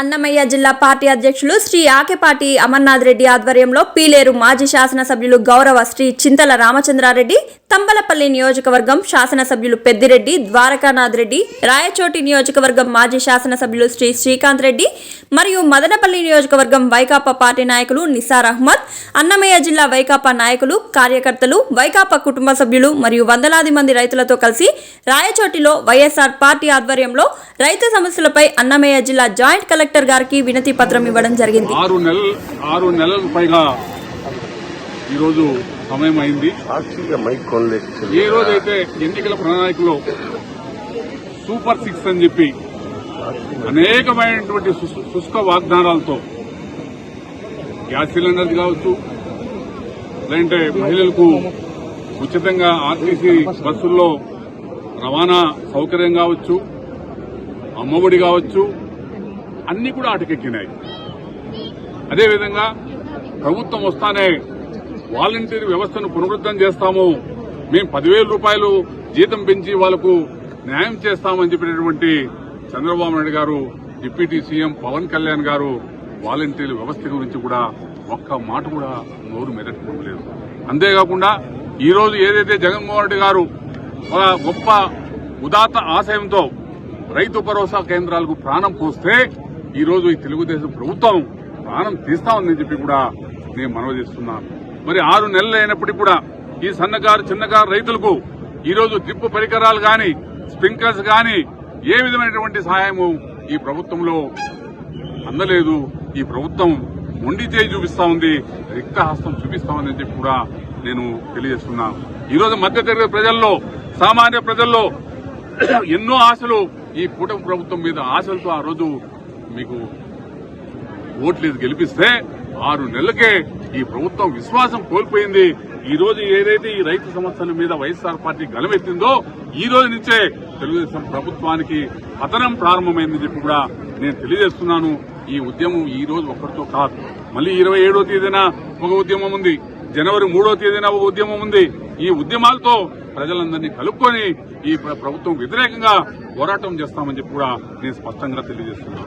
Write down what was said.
అన్నమయ్య జిల్లా పార్టీ అధ్యక్షులు శ్రీ ఆకెపాటి అమర్నాథ్ రెడ్డి ఆధ్వర్యంలో పీలేరు మాజీ శాసనసభ్యులు గౌరవ శ్రీ చింతల రామచంద్రారెడ్డి తంబలపల్లి నియోజకవర్గం శాసనసభ్యులు పెద్దిరెడ్డి ద్వారకానాథ్ రెడ్డి రాయచోటి నియోజకవర్గం మాజీ శాసనసభ్యులు శ్రీ శ్రీకాంత్ రెడ్డి మరియు మదనపల్లి నియోజకవర్గం వైకాపా పార్టీ నాయకులు నిసార్ అహ్మద్ అన్నమయ్య జిల్లా వైకాపా నాయకులు కార్యకర్తలు వైకాపా కుటుంబ సభ్యులు మరియు వందలాది మంది రైతులతో కలిసి రాయచోటిలో వైఎస్ఆర్ పార్టీ ఆధ్వర్యంలో రైతు సమస్యలపై అన్నమయ్య జిల్లా జాయింట్ కలెక్టర్ గారికి వినతి పత్రం ఇవ్వడం జరిగింది. ఆరు నెలలు ఆరు నెలలకు పైగా ఈరోజు సమయం అయింది ఏ రోజైతే ఎన్నికల ప్రణాళికలో సూపర్ సిక్స్ అని చెప్పి అనేకమైనటువంటి శుష్క వాగ్దానాలతో గ్యాస్ సిలిండర్ కావచ్చు లేదంటే మహిళలకు ఉచితంగా ఆర్టీసీ బస్సుల్లో రవాణా సౌకర్యం కావచ్చు అమ్మఒడి కావచ్చు అన్ని కూడా అటకెక్కినాయి అదేవిధంగా ప్రభుత్వం వస్తానే వాలంటీర్ వ్యవస్థను పునరుద్ధం చేస్తాము. మేము పదివేల రూపాయలు జీతం పెంచి వాళ్ళకు న్యాయం చేస్తామని చెప్పినటువంటి చంద్రబాబు నాయుడు గారు డిప్యూటీ సీఎం పవన్ కళ్యాణ్ గారు వాలంటీర్ వ్యవస్థ గురించి కూడా ఒక్క మాట కూడా నోరు మెదట్టుకోవడం లేదు అంతేకాకుండా ఈ రోజు ఏదైతే జగన్మోహన్ రెడ్డి గారు ఒక గొప్ప ఉదాత్త ఆశయంతో రైతు భరోసా కేంద్రాలకు ప్రాణం పోస్తే ఈరోజు ఈ తెలుగుదేశం ప్రభుత్వం ప్రాణం తీస్తామని చెప్పి కూడా నేను మనవి చేస్తున్నాను. మరి ఆరు నెలలు అయినప్పటికీ కూడా ఈ సన్నకారు చిన్నకారు రైతులకు ఈరోజు డ్రిప్ పరికరాలు గాని స్ప్రింక్లర్స్ గాని ఏ విధమైనటువంటి సహాయము ఈ ప్రభుత్వంలో అందలేదు. ఈ ప్రభుత్వం మొండి చేయి చూపిస్తా ఉంది రిక్తహస్తం చూపిస్తామని చెప్పి కూడా నేను తెలియజేస్తున్నాను. ఈరోజు మధ్యతరగతి ప్రజల్లో సామాన్య ప్రజల్లో ఎన్నో ఆశలు ఈ కూటమి ప్రభుత్వం మీద ఆశలతో ఆ రోజు మీకు ఓట్లేదు గెలిపిస్తే ఆరు నెలలకే ఈ ప్రభుత్వం విశ్వాసం కోల్పోయింది. ఈ రోజు ఏదైతే ఈ రైతు సమస్యల మీద వైఎస్ఆర్ పార్టీ గలమెత్తిందో ఈ రోజు నుంచే తెలుగుదేశం ప్రభుత్వానికి పతనం ప్రారంభమైందని చెప్పి కూడా నేను తెలియజేస్తున్నాను. ఈ ఉద్యమం ఈ రోజు ఒక్కరితో కాదు. మళ్ళీ ఇరవై ఏడో తేదీన ఒక ఉద్యమం ఉంది. జనవరి మూడో తేదీన ఒక ఉద్యమం ఉంది. ఈ ఉద్యమాలతో ప్రజలందరినీ కలుపుకొని ఈ ప్రభుత్వం వ్యతిరేకంగా పోరాటం చేస్తామని చెప్పి కూడా నేను స్పష్టంగా తెలియజేస్తున్నాను.